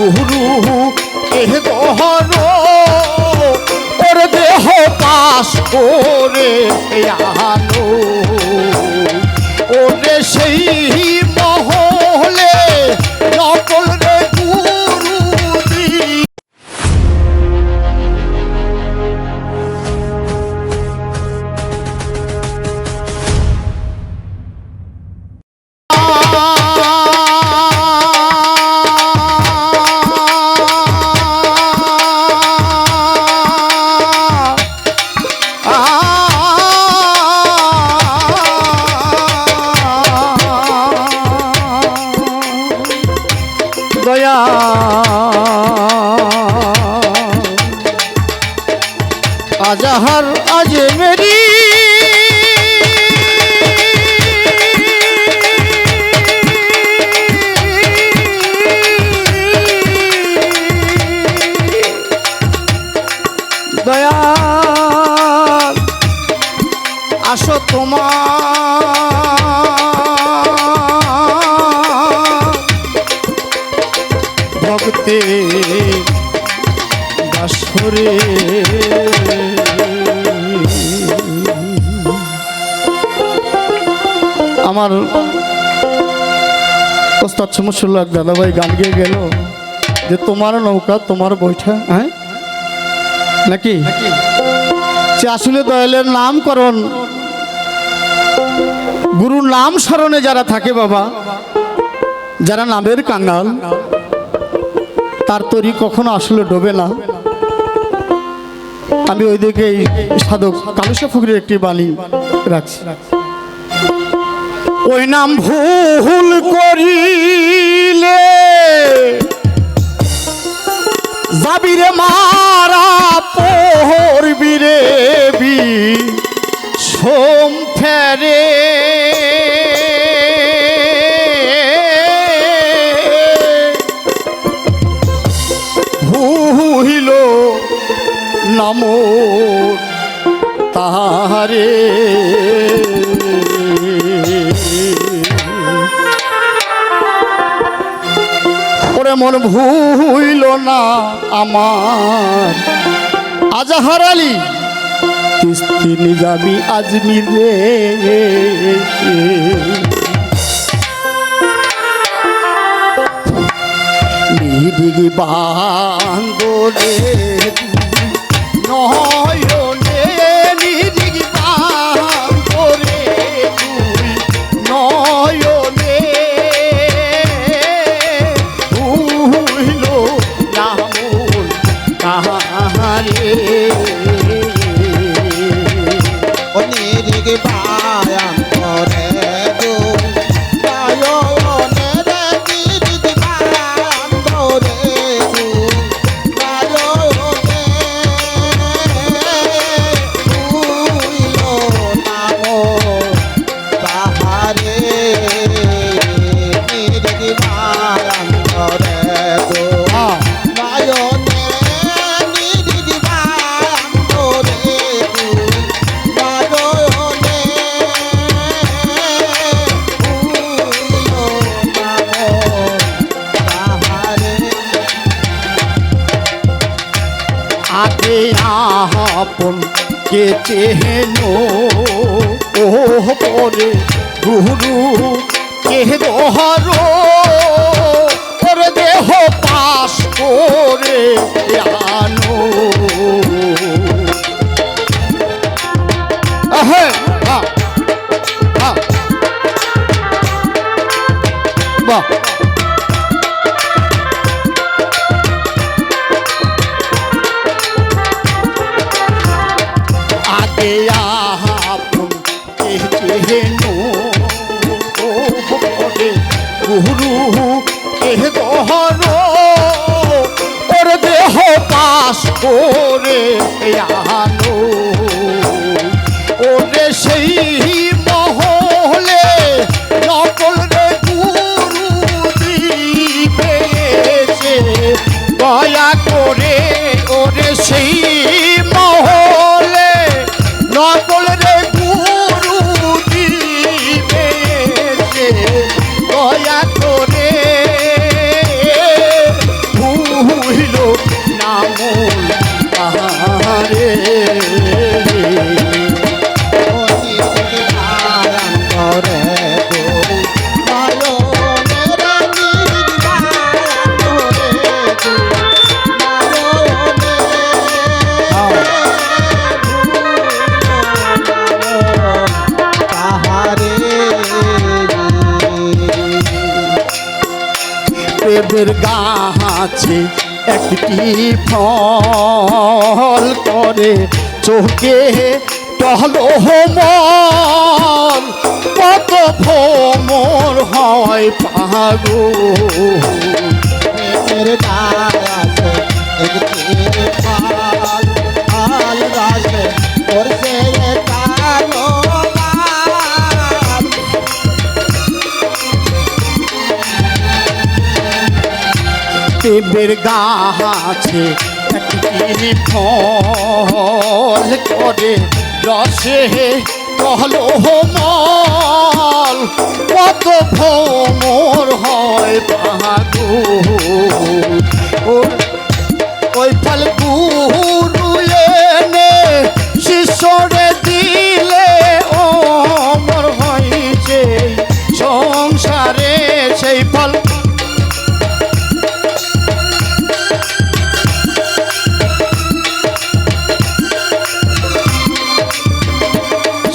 গুরু এহ দহর ওর দেহ পাশ করে আনো ভক্তে বাসরে আমার ওস্তাদ সমস্যা দাদাভাই গান গিয়ে গেল যে তোমার নৌকা, তোমার বৈঠা হ্যাঁ? নাকি? সে আসলে দয়ালের নামকরণ গুরুর নাম স্মরণে যারা থাকে বাবা, যারা নামের কাঙ্গাল তার তরি কখনো আসলে ডোবে না। আমি ওইদিকে দিকে সাধক কালুসা ফকিরের একটি বাণী রাখছি। ওই নাম ভুল করিলে নম তাহারে। ওরে মন ভুইল না আমার। আজাহার আলী তিস্তি নিজামি আজমির রে নিদিগি বান্দরে Oh. কে চেহেন ও পরে গুরু কে দহর ওর দেহ পাশ করে আনো। হ্যাঁ। করে আনো দেবের গাছে একটি ফল করে। চোখে টহলো মন কত ভ্রমর হয় পাগল। দায়াসে একটি দেবের গাছে একটি ফল করে রসে টহলো মল। কত ভ্রমর হয় ও- ওই ফল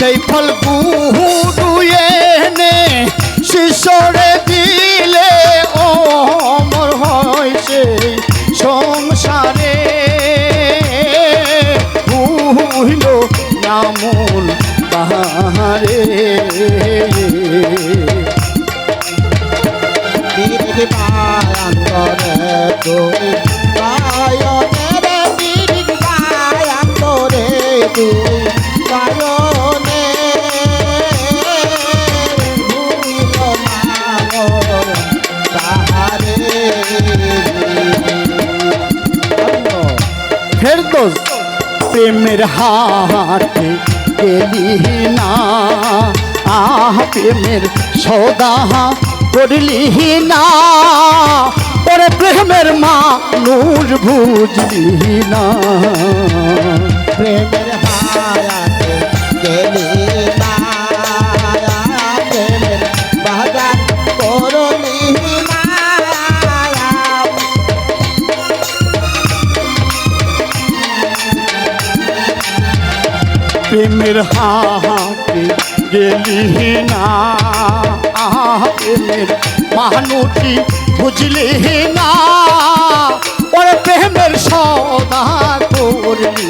সেই ফল গুরু এনে শিষ্যরে দিলে অমর হয় সংসারে। ভুইল নামুল বাহারে। নিরিগ পায়ান্তরে তুই গায়নে রে নিরিগ পায়ান্তরে তুই ফের দোষ প্রেমের হাটে গেলি না। আহ, প্রেমের সদা করলি না। পরে প্রেমের মানুষ বুঝলি না। প্রেমের হায়াতে গেলি গেলি না প্রেমের মানুষই বুঝলি না ওর প্রেমের সদা করলি।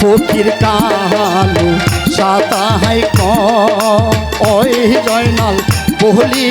ফকির কালু সাতাহাই কয় জয়নাল বলি